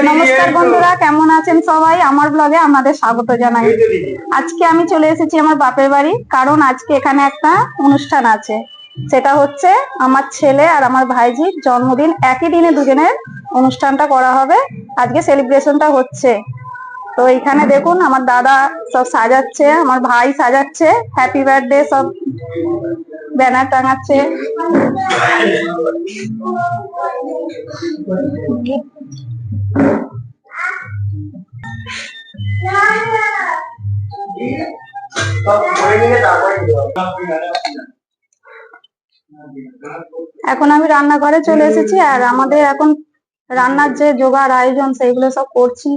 নমস্কার বন্ধুরা কেমন আছেন সবাই? আমার ব্লগে আমাদের স্বাগত জানাই। আজকে আমি চলে এসেছি আমার বাপের বাড়ি কারণ আজকে এখানে একটা অনুষ্ঠান আছে। সেটা হচ্ছে আমার ছেলে আর আমার ভাইজির জন্মদিন একই দিনে দুজনের অনুষ্ঠানটা করা হবে। আজকে সেলিব্রেশনটা হচ্ছে। তো এখানে দেখুন আমার দাদা সব সাজাচ্ছে আমার ভাই সাজাচ্ছে হ্যাপি বার্থডে সব ব্যানার টাঙাচ্ছে। এখন আমি রান্নাঘরে চলে এসেছি আর আমাদের এখন রান্নার যে জোগাড়, আয়োজন, সেইগুলো সব করছি।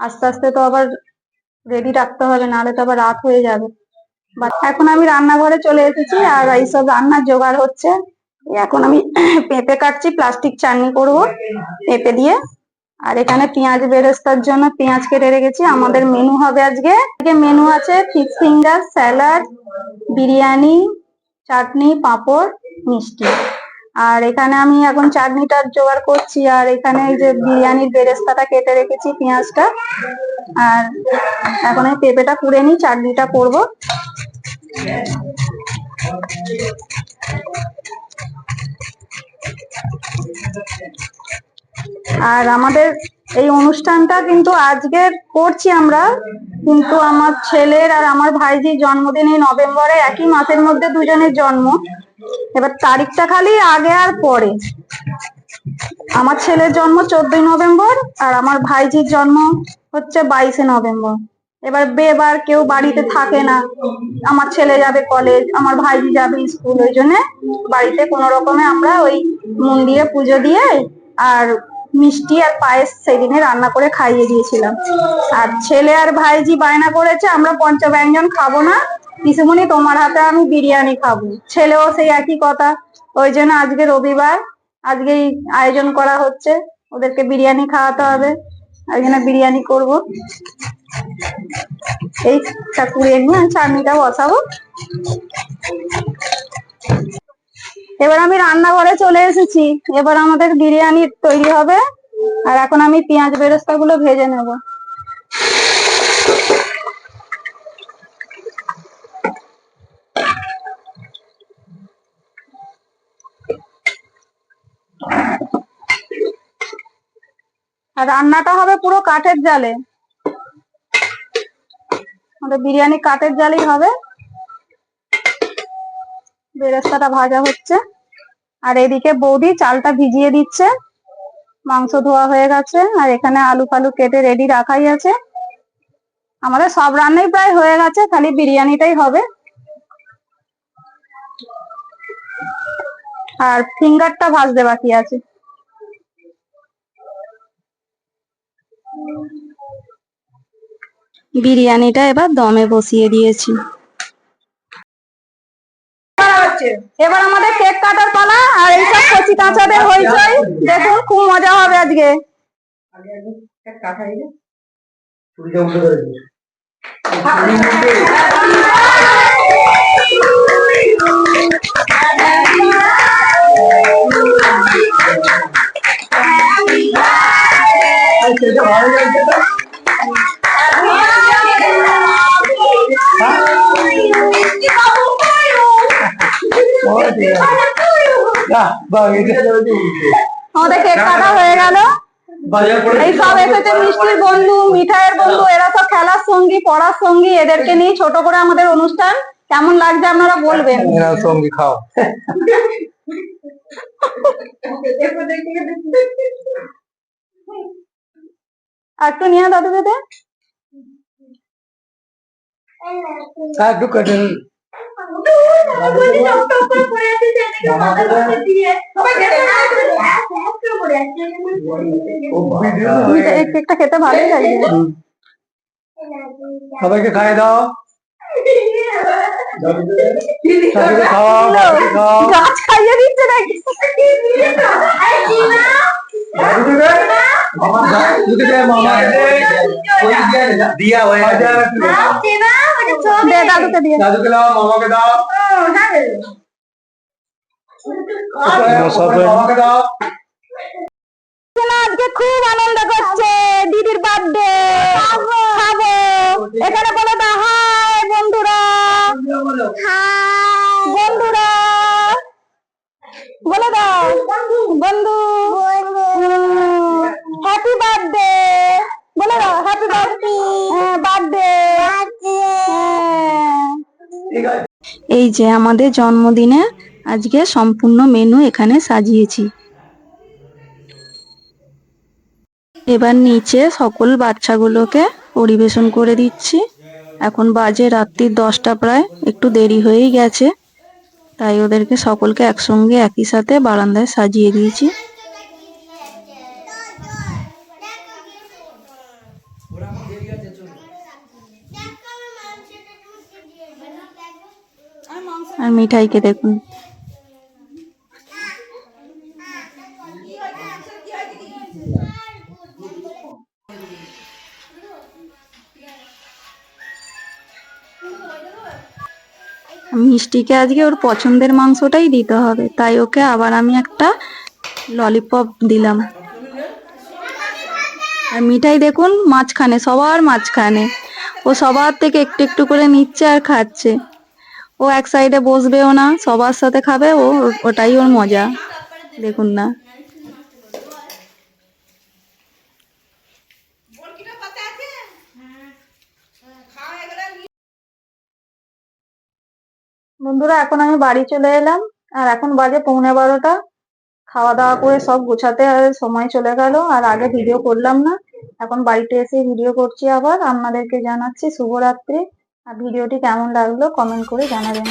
আস্তে আস্তে তো আবার রেডি রাখতে হবে, নাহলে তো আবার রাত হয়ে যাবে। এখন আমি রান্নাঘরে চলে এসেছি আর এইসব রান্নার জোগাড় হচ্ছে। এখন আমি পেঁপে কাটছি, প্লাস্টিক চাটনি করব, পেঁপে দিয়ে। আর এখানে পেঁয়াজ বেরেস্তার জন্য পেঁয়াজ কেটে রেখেছি। আমাদের মেনু হবে আজকে। মেনু আছে fish finger salad biryani, chutney, papad, মিষ্টি। আর এখানে আমি এখন চাটনিটা জোগাড় করছি। আর এখানে এই যে বিরিয়ানির বেরেস্তাটা কেটে রেখেছি পেঁয়াজটা। আর এখন আমি পেঁপেটা কুড়ে নিই, চাটনিটা করব। আর আমাদের এই অনুষ্ঠানটা কিন্তু আজকে করছি আমরা, কিন্তু আমার ছেলের আর আমার ভাইজির জন্মদিন এই নভেম্বরে একই মাসের মধ্যে দুজনের জন্ম। এবার তারিখটা খালি আগে আর পরে। আমার ছেলের জন্ম চোদ্দই নভেম্বর আর আমার ভাইজির জন্ম হচ্ছে বাইশে নভেম্বর। এবার বেবার কেউ বাড়িতে থাকে না। আমার ছেলে যাবে কলেজ আমার ভাইজি যাবে স্কুল ওই জন্য বাড়িতে কোনো রকমে আমরা ওই মন্দিরে পুজো দিয়ে আর মিষ্টি আর পায়েস সেদিনে রান্না করে খাইয়ে দিয়েছিলাম। আর ছেলে আর ভাইজি বায়না করেছে, আমরা পঞ্চব্যঞ্জন খাব না। পিসুমণি, তোমার হাতে আমি বিরিয়ানি খাব। ছেলেও সেই একই কথা। ওই জন্য আজকে রবিবার আজকে এই আয়োজন করা হচ্ছে। ওদেরকে বিরিয়ানি খাওয়াতে হবে। ওই জন্য বিরিয়ানি করব। এই নিয়ে আমি চাটনিটা বসাবো। এবার আমি রান্নাঘরে চলে এসেছি। এবার আমাদের বিরিয়ানি তৈরি হবে। আর এখন আমি পেঁয়াজ বেরেস্তা গুলো ভেজে নেব। আর রান্নাটা হবে পুরো কাঠের জালে। আমাদের বিরিয়ানি কাঠের জালেই হবে। বেরেস্তাটা ভাজা হচ্ছে। আর এদিকে বৌদি চালটা ভিজিয়ে দিচ্ছে। মাংস ধোয়া হয়ে গেছে, আর এখানে আলু ফালু কেটে রেডি রাখাই আছে। আমাদের সব রান্নাই প্রায় হয়ে গেছে, খালি বিরিয়ানিটাই হবে। আর ফিঙ্গারটা ভাজতে বাকি আছে। বিরিয়ানিটা এবার দমে বসিয়ে দিয়েছি। এবার আমাদের কেক কাটার পালা, আর এইসব কচি কাঁচাদের হইচই দেখুন মজা হবে আজকে চুরিটা উঠে ধরে আমাদের কেক কাটা হয়ে গেল। এই সব এসেছে মিষ্টির বন্ধু মিঠাইয়ের বন্ধু এরা সব খেলার সঙ্গী পড়ার সঙ্গী এদেরকে নিয়ে ছোট করে আমাদের অনুষ্ঠান। কেমন লাগছে আপনারা বলবেন? এরা সঙ্গী খাও। আর একটু নিয়ে দাদু বেদে। একটু কেটে কেকটা খেতে ভালোই সবাইকে খাইয়ে দাও গাছ খাইয়ে দিচ্ছে নাকি দিয়ে- হয়ে। দে দাদুকে দিয়ে দাদুকে দাও মামাকে দাও। আজকে খুব আনন্দ করছে দিদির বার্থডে খাব এখানে বলে দাও হাই বন্ধুরা বন্ধুরা বলে দাও বন্ধু হ্যাপি বার্থডে বলে দাও হ্যাপি বার্থডে বার্থডে ঠিক আছে এই যে আমাদের জন্মদিনে আজকে সম্পূর্ণ মেনু এখানে সাজিয়েছি। এবার নিচে সকল বাচ্চাগুলোকে পরিবেশন করে দিচ্ছি। এখন বাজে রাত্রির দশটা প্রায়, একটু দেরি হয়েই গেছে। তাই ওদেরকে সকলকে একসঙ্গে একই সাথে বারান্দায় সাজিয়ে দিয়েছি। মিঠাইকে দেখুন। মিষ্টিকে আজকে ওর পছন্দের মাংসটাই দিতে হবে, তাই ওকে আবার আমি একটা ললিপপ দিলাম। আর মিঠাই দেখুন, মাঝখানে, সবার মাঝখানে। ও সবার থেকে একটু একটু করে নিচ্ছে আর খাচ্ছে। ও এক সাইডে বসবেও না, সবার সাথে খাবে, ও ওটাই ওর মজা। দেখুন না। বন্ধুরা, এখন আমি বাড়ি চলে এলাম, আর এখন বাজে পৌনে বারোটা। খাওয়া দাওয়া করে সব গোছাতে সময় চলে গেল, আর আগে ভিডিও করলাম না। এখন বাড়িতে এসে ভিডিও করছি আবার। আপনাদেরকে জানাচ্ছি শুভরাত্রি। আর ভিডিওটি কেমন লাগল কমেন্ট করে জানাবেন।